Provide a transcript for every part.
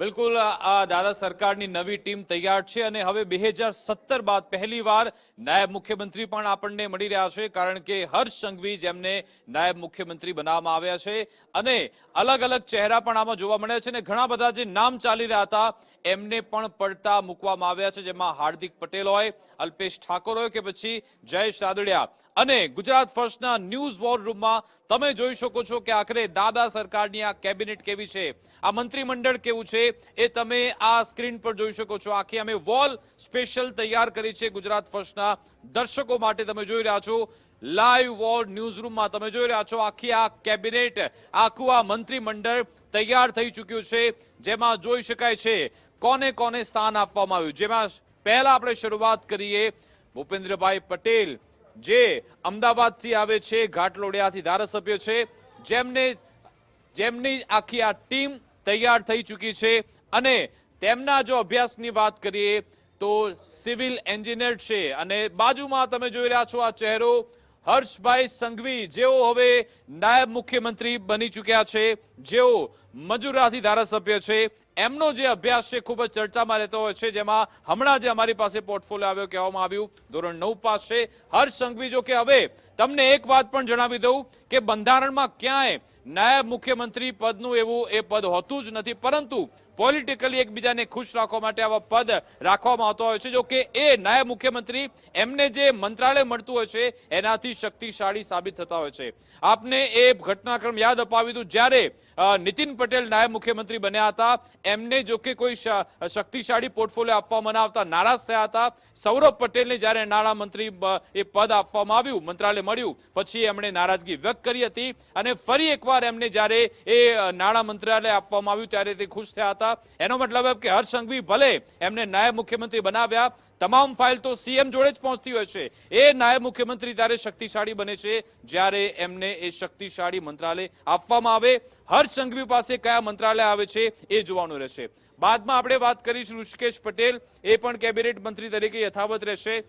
બિલકુલ, આ દાદા સરકારની નવી ટીમ તૈયાર છે અને હવે બે હજાર સત્તર બાદ પહેલીવાર નાયબ મુખ્યમંત્રી પણ આપણને મળી રહ્યા છે, કારણ કે હર્ષ સંઘવી જેમને નાયબ મુખ્યમંત્રી બનાવવામાં આવ્યા છે અને અલગ અલગ ચહેરા પણ આમાં જોવા મળ્યા છે અને ઘણા બધા જે નામ ચાલી રહ્યા હતા, એમને પણ પડતા મૂકવામાં આવ્યા છે, જેમાં હાર્દિક પટેલ હોય, અલ્પેશ ઠાકોર હોય કે પછી જયેશ રાદડિયા. અને ગુજરાત ફર્સ્ટના ન્યૂઝ વોર રૂમમાં તમે જોઈ શકો છો કે આખરે દાદા સરકારની આ કેબિનેટ કેવી છે? આ મંત્રીમંડળ કેવું છે? એ તમે આ સ્ક્રીન પર જોઈ શકો છો. આખી અમે વોલ સ્પેશિયલ તૈયાર કરી છે ગુજરાત ફર્સ્ટના દર્શકો માટે તમે જોઈ રહ્યા છો. લાઈવ વોર ન્યૂઝ રૂમમાં તમે જોઈ રહ્યા છો આખી આ કેબિનેટ, આખું આ મંત્રીમંડળ તૈયાર થઈ ચૂક્યું છે. જેમાં જોઈ શકાય છે કોને કોને સ્થાન આપવામાં આવ્યું. જેમાં પહેલા આપણે શરૂઆત કરીએ ભૂપેન્દ્રભાઈ પટેલ જે અમદાવાદથી આવે છે, ઘાટલોડિયાથી ધારાસભ્ય છે, જેમને જેમની આખી આ ટીમ તૈયાર થઈ ચૂકી છે અને તેમના જો અભ્યાસની વાત કરીએ તો સિવિલ એન્જિનિયર છે અને બાજુમાં તમે જોઈ રહ્યા છો આ ચહેરો, હર્ષભાઈ સંઘવી, જેઓ હવે નાયબ મુખ્યમંત્રી બની ચૂક્યા છે, જેઓ મજૂરાથી ધારાસભ્ય છે એમનો જે અભ્યાસ છે ખૂબ જ ચર્ચામાં રહેતો હોય છે, જેમાં હમણાં જે અમારી પાસે પોર્ટફોલિયો આવ્યો, કહેવામાં આવ્યું, ધોરણ નવ પાસ છે. હર્ષ સંઘવી જો કે હવે, તમને એક વાત પણ જણાવી દઉં કે બંધારણમાં ક્યાંય નાયબ મુખ્યમંત્રી પદનું એવું એ પદ હોતું જ નથી, પરંતુ પોલિટિકલી એકબીજાને ખુશ રાખવા માટે આવા પદ રાખવામાં આવતો હોય છે. જો કે એ નાયબ મુખ્યમંત્રી એમને જે મંત્રાલય મળતું હોય છે, એનાથી શક્તિશાળી સાબિત થતા હોય છે. આપને એ ઘટનાક્રમ યાદ અપાવી દઉં, જ્યારે નીતિન પટેલ નાયબ મુખ્યમંત્રી બન્યા હતા એમને જો કે કોઈ શક્તિશાળી પોર્ટફોલિયો આપવા મનાવતા નારાજ થયા હતા. સૌરભ પટેલને જ્યારે નાણામંત્રી એ પદ આપવામાં આવ્યું, મંત્રાલય મળ્યું, પછી એમણે નારાજગી વ્યક્ત કરી હતી અને ફરી એકવાર એમને જ્યારે એ નાણાં મંત્રાલય આપવામાં આવ્યું ત્યારે તે ખુશ થયા હતા. એનો મતલબ કે હર્ષ સંઘવી ભલે એમને નાયબ મુખ્યમંત્રી બનાવ્યા તમામ ફાઇલ તો સીએમ જોડે જ પહોંચતી હોય છે. એ નાયબ મુખ્યમંત્રી ત્યારે શક્તિશાળી બને છે, જ્યારે એમને એ શક્તિશાળી મંત્રાલય આપવામાં આવે. હર્ષ સંઘવી પાસે કયા મંત્રાલય આવે છે એ જોવાનું રહેશે. બાદમાં આપણે વાત કરીશું ઋષિકેશ પટેલ, એ પણ કેબિનેટ મંત્રી તરીકે યથાવત રહેશે.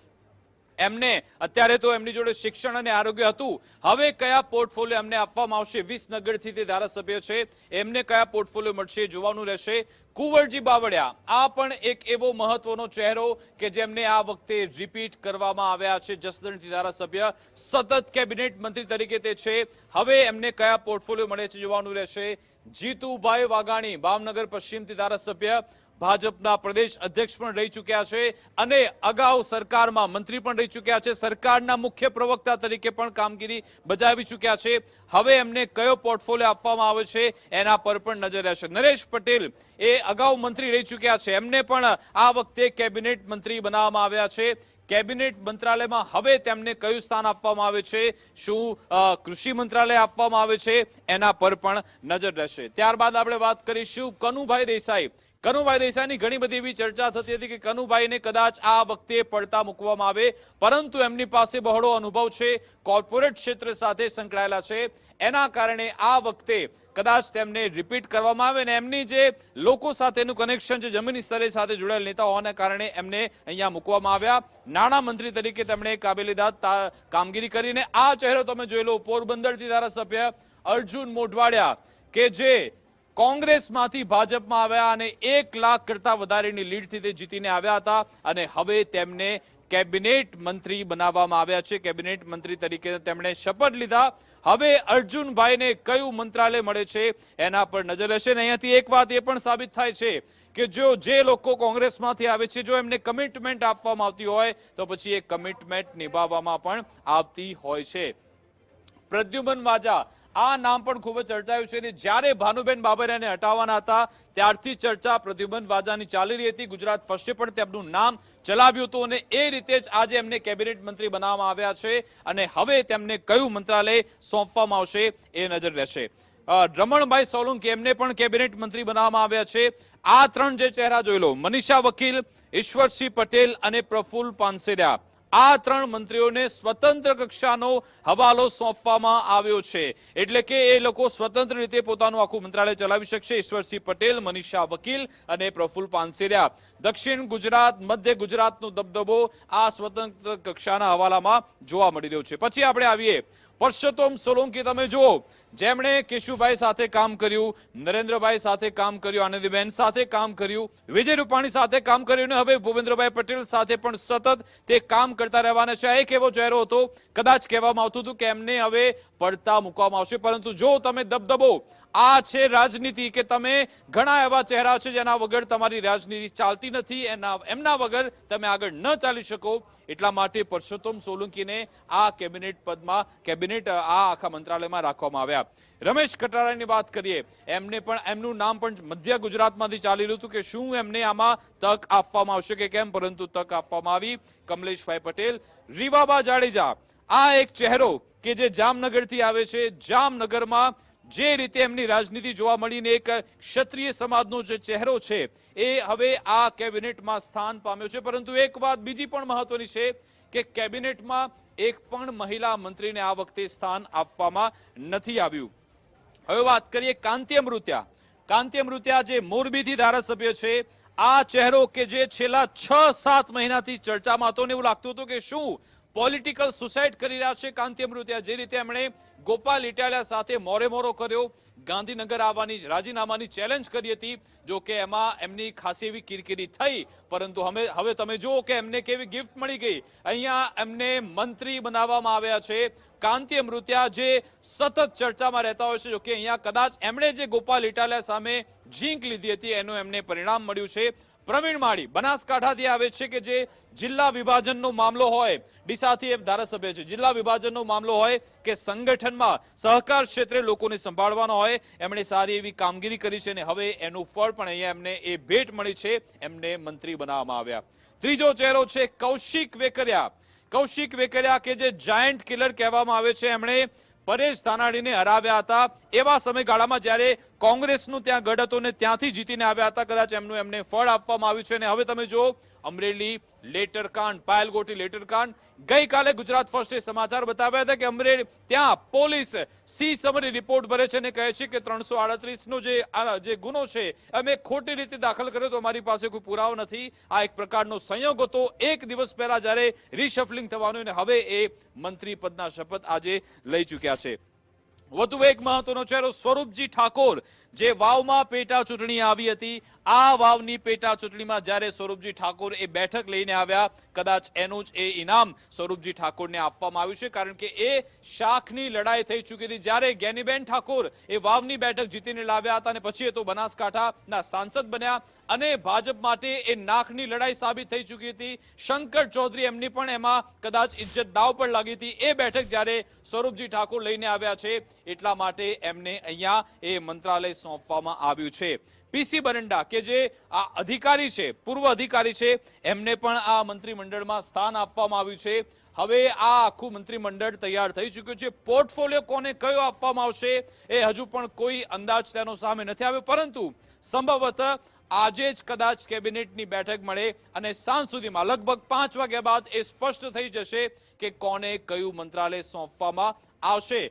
એમને, અત્યારે તો એમની જોડે શિક્ષણ અને આરોગ્ય હતું. હવે કયા પોર્ટફોલિયો એમને આપવામાં આવશે? વિસનગરથી તે ધારાસભ્ય છે. એમને કયા પોર્ટફોલિયો મળશે જોવાનું રહેશે. કુંવરજી બાવળિયા, આ પણ એક એવો મહત્વનો ચહેરો કે જેમને આ વખતે રિપીટ કરવામાં આવ્યા છે જસદણથી ધારાસભ્ય. સતત કેબિનેટ મંત્રી તરીકે તે છે. હવે એમને કયા પોર્ટફોલિયો મળે છે જોવાનું રહેશે. જીતુભાઈ વાઘાણી, ભાવનગર પશ્ચિમથી ધારાસભ્ય. ભાજપના પ્રદેશ અધ્યક્ષ પણ રહી ચૂક્યા છે અને અગાઉ સરકારમાં મંત્રી પણ રહી ચૂક્યા છે. સરકારના મુખ્ય પ્રવક્તા તરીકે પણ કામગીરી બજાવી ચૂક્યા છે. હવે એમને કયો પોર્ટફોલિયો આપવામાં આવે છે એના પર પણ નજર રહેશે. નરેશ પટેલ એ અગાઉ મંત્રી રહી ચૂક્યા છે. એમને પણ આ વખતે કેબિનેટ મંત્રી બનાવવામાં આવ્યા છે. કેબિનેટ મંત્રાલયમાં હવે તેમને કયું સ્થાન આપવામાં આવે છે? શું કૃષિ મંત્રાલય આપવામાં આવે છે? એના પર પણ નજર રહેશે. ત્યારબાદ આપણે વાત કરીશું કનુભાઈ દેસાઈ. કનુભાઈ દેસાઈની ઘણી બધી એવી ચર્ચા થતી હતી કે કનુભાઈને કદાચ આ વખતે પડતા મૂકવામાં આવે, પરંતુ એમની પાસે બહોળો અનુભવ છે, કોર્પોરેટ ક્ષેત્ર સાથે સંકળાયેલા છે. એના કારણે આ વખતે કદાચ તેમને રિપીટ કરવામાં આવે ને એમની જે લોકો સાથેનું કનેક્શન છે, જમીન સ્તરે સાથે જોડાયેલ નેતા હોવાના કારણે એમને અહીંયા મૂકવામાં આવ્યા. નાણાં મંત્રી તરીકે તેમણે કાબેલીદાદ કામગીરી કરીને આ ચહેરો તમે જોઈ લો, પોરબંદરથી ધારાસભ્ય અર્જુન મોઢવાડિયા કે જે કોંગ્રેસમાંથી ભાજપમાં આવ્યા અને એક લાખ કરતા વધારેની લીડથી તે જીતીને આવ્યા હતા અને હવે તેમને કેબિનેટ મંત્રી બનાવવામાં આવ્યા છે. કેબિનેટ મંત્રી તરીકે તેમણે શપથ લીધા. હવે અર્જુનભાઈને કયું મંત્રાલય મળે છે એના પર નજર હશે અને અહીંયાથી એક વાત એ પણ સાબિત થાય છે કે જો જે લોકો કોંગ્રેસમાંથી આવે છે, જો એમને કમિટમેન્ટ આપવામાં આવતી હોય, તો પછી એ કમિટમેન્ટ નિભાવવામાં પણ આવતી હોય છે. પ્રદ્યુમન વાજા આ નામ પણ ખૂબ જ ચર્ચાયું છે અને જ્યારે ભાનુબેન બાબરિયાને હટાવવાના હતા, ત્યારથી ચર્ચા પ્રદ્યુમન વાજાની ચાલી રહી હતી. ગુજરાત ફર્સ્ટે પણ તેમનું નામ ચલાવ્યું હતું અને એ રીતે જ આજે એમને કેબિનેટ મંત્રી બનાવવામાં આવ્યા છે અને હવે તેમને કયું મંત્રાલય સોંપવામાં આવશે એ નજર રહેશે. રમણભાઈ સોલંકી એમને પણ કેબિનેટ મંત્રી બનાવવામાં આવ્યા છે. આ ત્રણ જે ચહેરા જોઈ લો. મનીષા વકીલ, ઈશ્વરસિંહ પટેલ અને પ્રફુલ્લ પાનસેરિયા. આ ત્રણ મંત્રીઓને સ્વતંત્ર કક્ષાનો હવાલો સોંપવામાં આવ્યો છે. એટલે કે એ લોકો સ્વતંત્ર રીતે પોતાનું આખું મંત્રાલય ચલાવી શકશે. ઈશ્વરસિંહ પટેલ, મનીષા વકીલ અને પ્રફુલ્લ પાનસેરિયા. દક્ષિણ ગુજરાત, મધ્ય ગુજરાતનો દબદબો આ સ્વતંત્ર કક્ષાના હવાલામાં જોવા મળી રહ્યો છે. પછી આપણે આવીએ. પરસોત્તમ સોલંકી, તમે જુઓ. જેમણે કેશુભાઈ સાથે કામ કર્યું, નરેન્દ્રભાઈ સાથે કામ કર્યું, આનંદીબેન સાથે કામ કર્યું, વિજય રૂપાણી સાથે કામ કર્યું હવે ભૂપેન્દ્રભાઈ પટેલ સાથે પણ સતત તે કામ કરતા રહેવાના છે. એક એવો ચહેરો હતો, કદાચ કહેવામાં આવતું હતું કે એમને હવે પડતા મૂકવામાં આવશે. પરંતુ જો તમે દબદબો, આ છે રાજનીતિ કે તમે ઘણા એવા ચહેરા છે જેના વગર તમારી રાજનીતિ ચાલતી નથી, એના, એમના વગર તમે આગળ ન ચાલી શકો, એટલા માટે પરસોત્તમ સોલંકીને આ કેબિનેટ પદમાં, કેબિનેટ, આ આખા મંત્રાલયમાં રાખવામાં આવ્યા રમેશ કટારાની વાત કરીએ, એમને પણ, એમનું નામ પણ મધ્ય ગુજરાતમાંથી ચાલી રહ્યું હતું કે શું એમને આમાં તક આપવામાં આવશે કે કેમ? પરંતુ તક આપવામાં આવી કમલેશભાઈ પટેલ, રીવાબા જાડેજા. આ એક ચહેરો કે જે જામનગરથી આવે છે. જામનગરમાં જે રીતે એમની રાજનીતિ જોવા મળીને એક ક્ષત્રિય સમાજનો જે ચહેરો છે, એ હવે આ કેબિનેટમાં સ્થાન પામ્યો છે. પરંતુ એક વાત બીજી પણ મહત્વની છે કે કેબિનેટમાં એક પણ મહિલા મંત્રીને આ વખતે સ્થાન આપવામાં નથી આવ્યું. હવે વાત કરીએ કાંતિ અમૃત્યા કાંતિ અમૃત્યા જે મોરબીથી ધારાસભ્ય છે, આ ચહેરો કે જે છેલ્લા છ સાત મહિનાથી ચર્ચામાં હતો ને એવું લાગતું હતું કે શું પોલિટિકલ સુસાઇડ કરી રહ્યા છે કાંતિ અમૃત્યા જે રીતે એમણે ગોપાલ ઇટાલિયા સાથે મોરે મોરો કર્યો, ગાંધીનગર આવવાની રાજીનામાની ચેલેન્જ કરી હતી, જો કે એમાં એમની ખાસી એવી કિરકિરી થઈ, પરંતુ હવે હવે તમે જુઓ કે એમને કેવી ગિફ્ટ મળી ગઈ. અહીંયા એમને મંત્રી બનાવવામાં આવ્યા છે. કાંતિ અમૃત્યા જે સતત ચર્ચામાં રહેતા હોય છે, જો કે અહીંયા કદાચ એમણે જે ગોપાલ ઇટાલિયા સામે જીંક લીધી હતી, એનું એમને પરિણામ મળ્યું છે. પ્રવીણ માળી બનાસકાંઠાથી આવે છે કે જે જિલ્લા વિભાજનનો મામલો હોય. ડીસાથી એમ ધારાસભ્ય છે. જિલ્લા વિભાજનનો મામલો હોય કે સંગઠનમાં સહકાર ક્ષેત્રે લોકોને સંભાળવાનો હોય, એમણે સારી એવી કામગીરી કરી છે અને હવે એનું ફળ પણ અહીંયા એમને એ ભેટ મળી છે. એમને મંત્રી બનાવવામાં આવ્યા. ત્રીજો ચહેરો છે કૌશિક વેકરિયા. કૌશિક વેકરિયા કે જે જાયન્ટ કિલર કહેવામાં આવે છે એમણે પરેશ ધાનાણીને હરાવ્યા હતા. એવા સમયગાળામાં જ્યારે કોંગ્રેસનું ત્યાં ગઢ હતું ને ત્યાંથી જીતીને આવ્યા હતા, કદાચ એમનું એમને ફળ આપવામાં આવ્યું છે. અને હવે તમે જો અમરેલી લેટર કાંડ પાયલગોટી લેટર કાંડ ગઈકાલે ગુજરાત ફર્સ્ટે સમાચાર બતાવ્યા હતા કે અમરેલી, ત્યાં પોલીસ સી સમરી રિપોર્ટ ભરે છે અને કહે છે કે ત્રણસો નો જે જે ગુનો છે, અમે ખોટી રીતે દાખલ કર્યો તો અમારી પાસે કોઈ પુરાવો નથી. આ એક પ્રકારનો સંયોગ હતો. એક દિવસ પહેલા જ્યારે રિશફલિંગ થવાનું અને હવે એ મંત્રી પદના શપથ આજે લઈ ચૂક્યા છે. વધુ એક મહત્વનો ચહેરો, સ્વરૂપજી ઠાકોર. જે વાવમાં પેટા ચૂંટણી આવી હતી, આ વાવની પેટા ચૂંટણીમાં જ્યારે સ્વરૂપજી ઠાકોર એ બેઠક લઈને આવ્યા, કદાચ એનું જ એ ઇનામ સ્વરૂપજી ઠાકોરને આપવામાં આવ્યું છે, કારણ કે એ શાખની લડાઈ થઈ ચૂકી હતી. જ્યારે જ્ઞાનીબેન ઠાકોર એ વાવની બેઠક જીતીને લાવ્યા હતા અને પછી એ તો બનાસકાંઠાના સાંસદ બન્યા અને ભાજપ માટે એ નાખની લડાઈ સાબિત થઈ ચૂકી હતી. શંકર ચૌધરી એમની પણ એમાં કદાચ ઇજ્જત દાવ પર લાગી હતી. એ બેઠક જ્યારે સ્વરૂપજી ઠાકોર લઈને આવ્યા છે, એટલા માટે એમને અહીંયા એ મંત્રાલય સોંપવામાં આવ્યું છે. પીસી બરંડા, કે જે આ અધિકારી છે, પૂર્વ અધિકારી છે, એમને પણ આ મંત્રીમંડળમાં સ્થાન આપવામાં આવ્યું છે. હવે આ આખું મંત્રીમંડળ તૈયાર થઈ ચૂક્યું છે. પોર્ટફોલિયો કોને કયો આપવામાં આવશે એ હજુ પણ કોઈ અંદાજ તેનો સામે નથી આવ્યો. પરંતુ સંભવત આજે જ કદાચ કેબિનેટની બેઠક મળે અને સાંજ સુધીમાં, લગભગ પાંચ વાગ્યા બાદ એ સ્પષ્ટ થઈ જશે કે કોને કયું મંત્રાલય સોંપવામાં આવશે.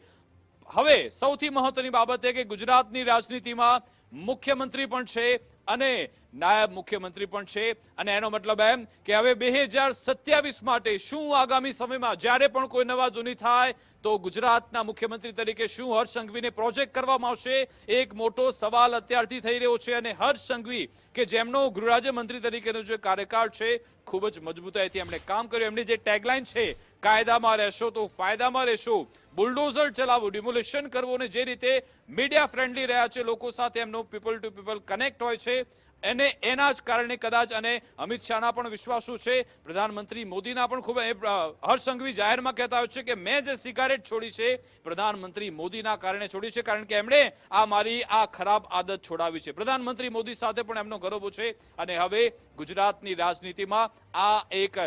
હવે સૌથી મહત્વની બાબત એ કે ગુજરાતની રાજનીતિમાં મુખ્યમંત્રી પણ છે અને નાયબ મુખ્યમંત્રી પણ છે. અને એનો મતલબ એમ કે હવે બે હજાર સત્યાવીસ માટે શું આગામી સમયમાં, જ્યારે પણ કોઈ નવા જૂની થાય, તો ગુજરાતના મુખ્યમંત્રી તરીકે શું હર્ષ સંઘવીને પ્રોજેક્ટ કરવામાં આવશે? એક મોટો સવાલ અત્યારથી થઈ રહ્યો છે અને હર્ષ સંઘવી કે જેમનો ગૃહરાજ્યમંત્રી તરીકેનો જે કાર્યકાળ છે, ખૂબ જ મજબૂતાઈથી એમણે કામ કર્યું. એમની જે ટેગલાઇન છે, કાયદામાં રહેશો તો ફાયદામાં રહેશો. બુલડોઝર ચલાવવું, ડિમોલેશન કરવું અને જે રીતે મીડિયા ફ્રેન્ડલી રહ્યા છે, લોકો સાથે એમનો પીપલ ટુ પીપલ કનેક્ટ હોય છે. એને એના જ કારણે કદાચ અને અમિત શાહના પણ વિશ્વાસો છે. પ્રધાનમંત્રી મોદીના પણ ખૂબ હર્ષ સંઘવી જાહેરમાં કહેતા હોય છે કે મેં જે સિગારેટ છોડી છે, પ્રધાનમંત્રી મોદીના કારણે છોડી છે, કારણ કે એમણે આ મારી આ ખરાબ આદત છોડાવી છે. પ્રધાનમંત્રી મોદી સાથે પણ એમનો ગૌરવ છે અને હવે ગુજરાતની રાજનીતિમાં આ એક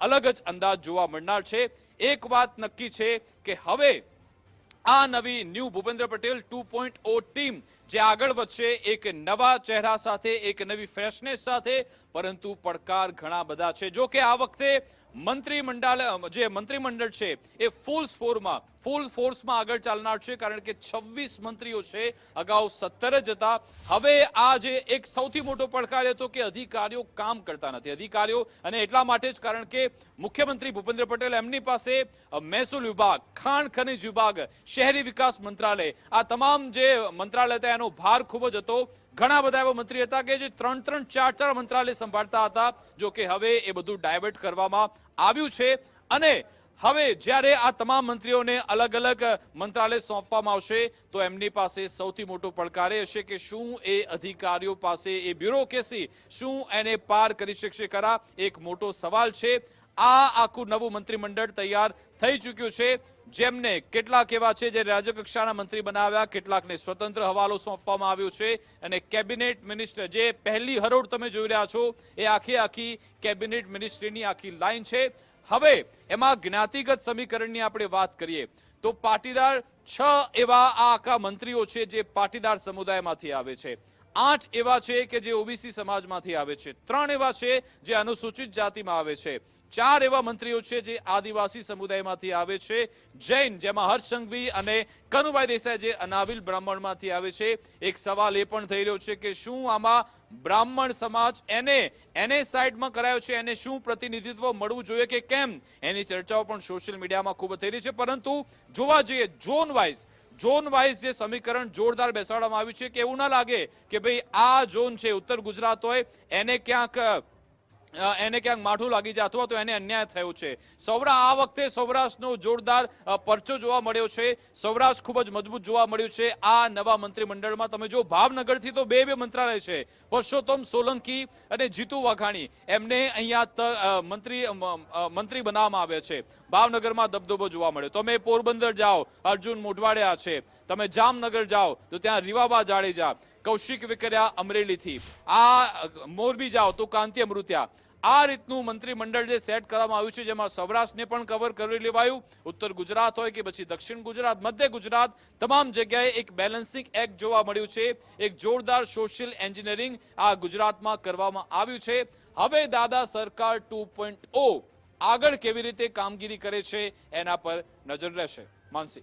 અલગ જ અંદાજ જોવા મળનાર છે. એક વાત નક્કી છે કે હવે આ નવી new Bhupendra Patel two team જે આગળ વધશે, એક નવા ચહેરા સાથે, એક નવી ફ્રેશનેસ સાથે, પરંતુ પડકાર ઘણા બધા છે. જો કે આ વખતે મંત્રીમંડળ જે મંત્રીમંડળ છે, એ ફૂલ સ્પોરમાં ફૂલ ફોર્સમાં આગળ ચાલનાર છે, કારણ કે છવ્વીસ મંત્રીઓ છે, અગાઉ સત્તર જ હતા. હવે આ જે એક સૌથી મોટો પડકાર હતો કે અધિકારીઓ કામ કરતા નથી. અધિકારીઓ, અને એટલા માટે જ કારણ કે મુખ્યમંત્રી ભૂપેન્દ્ર પટેલ એમની પાસે મહેસૂલ વિભાગ, ખાણ ખનિજ વિભાગ, શહેરી વિકાસ મંત્રાલય, આ તમામ જે મંત્રાલય હતા એનો ભાર ખૂબ જ હતો. ઘણા બધા એવા મંત્રી હતા કે જે ત્રણ ત્રણ ચાર ચાર મંત્રાલય સંભાળતા હતા, જો કે હવે એ બધું ડાયવર્ટ કરવામાં આવ્યું છે. અને હવે જ્યારે આ તમામ મંત્રીઓને અલગ અલગ મંત્રાલય સોંપવામાં આવશે, તો એમની પાસે સૌથી મોટો પડકાર એ હશે કે શું એ અધિકારીઓ પાસે એ બ્યુરોક્રેસી શું એને પાર કરી શકશે ખરા? એક મોટો સવાલ છે. આ આખું નવું મંત્રીમંડળ તૈયાર થઈ ચૂક્યું છે. જેમને કેટલાક એવા છે જે રાજ્યકક્ષાના મંત્રી બનાવ્યા, કેટલાકને સ્વતંત્ર હવાલો સોંપવામાં આવ્યો છે. અને કેબિનેટ મિનિસ્ટર જે પહેલી હરોળ તમે જોઈ રહ્યા છો, એ આખી આખી કેબિનેટ મિનિસ્ટ્રીની આખી લાઈન છે. હવે એમાં જ્ઞાતિગત સમીકરણની આપણે વાત કરીએ, તો પાટીદાર છ એવા આ આખા મંત્રીઓ છે જે પાટીદાર સમુદાયમાંથી આવે છે. આઠ એવા છે કે જે ઓબીસી સમાજમાંથી આવે છે. ત્રણ એવા છે જે અનુસૂચિત જાતિમાં આવે છે. ચાર એવા મંત્રીઓ છે જે આદિવાસી સમુદાયમાંથી આવે છે. જૈન, જેમાં હર્ષ સંઘવી અને કનુભાઈ દેસાઈ જે અનાવિલ બ્રાહ્મણમાંથી આવે છે. એક સવાલ એ પણ થઈ રહ્યો છે કે શું આમાં બ્રાહ્મણ સમાજ એને એને સાઈડમાં કરાયો છે? એને શું પ્રતિનિધિત્વ મળવું જોઈએ કે કેમ? એની ચર્ચાઓ પણ સોશિયલ મીડિયામાં ખૂબ થઈ રહી છે. પરંતુ જોવા જઈએ ઝોન વાઇઝ ઝોન વાઇઝ જે સમીકરણ જોરદાર બેસાડવામાં આવ્યું છે કે એવું ના લાગે કે ભાઈ આ ઝોન છે, ઉત્તર ગુજરાત હોય, એને ક્યાંક એને ક્યાંક માઠું લાગી જાય અથવા તો એને અન્યાય થયો છે. સૌરા આ વખતે સૌરાષ્ટ્રનો જોરદાર પરચો જોવા મળ્યો છે. સૌરાષ્ટ્ર ખૂબ જ મજબૂત જોવા મળ્યું છે. આ નવા મંત્રીમંડળમાં તમે જો ભાવનગરથી તો બે બે મંત્રાલય છે. પરસોત્તમ સોલંકી અને જીતુ વાઘાણી, એમને અહીંયા મંત્રી મંત્રી બનાવવામાં આવ્યા છે. ભાવનગરમાં દબદબો જોવા મળ્યો. તમે પોરબંદર જાઓ, અર્જુન મોઢવાડિયા છે. તમે જામનગર જાઓ, તો ત્યાં રીવાબા જાડેજા કૌશિક વિકર્યા અમરેલીથી. આ, મોરબી જાઓ તો કાંતિ અમૃત્યા. આ રીતનું મંત્રીમંડળ જે સેટ કરવામાં આવ્યું છે, જેમાં સૌરાષ્ટ્રને પણ કવર કરી લેવાયું. ઉત્તર ગુજરાત હોય કે પછી દક્ષિણ ગુજરાત, મધ્ય ગુજરાત, તમામ જગ્યાએ એક બેલેન્સિંગ એક્ટ જોવા મળ્યું છે. એક જોરદાર સોશિયલ એન્જિનિયરિંગ આ ગુજરાતમાં કરવામાં આવ્યું છે. હવે દાદા સરકાર ટુ આગળ કેવી રીતે કામગીરી કરે છે, એના પર નજર રહેશે. માનસી.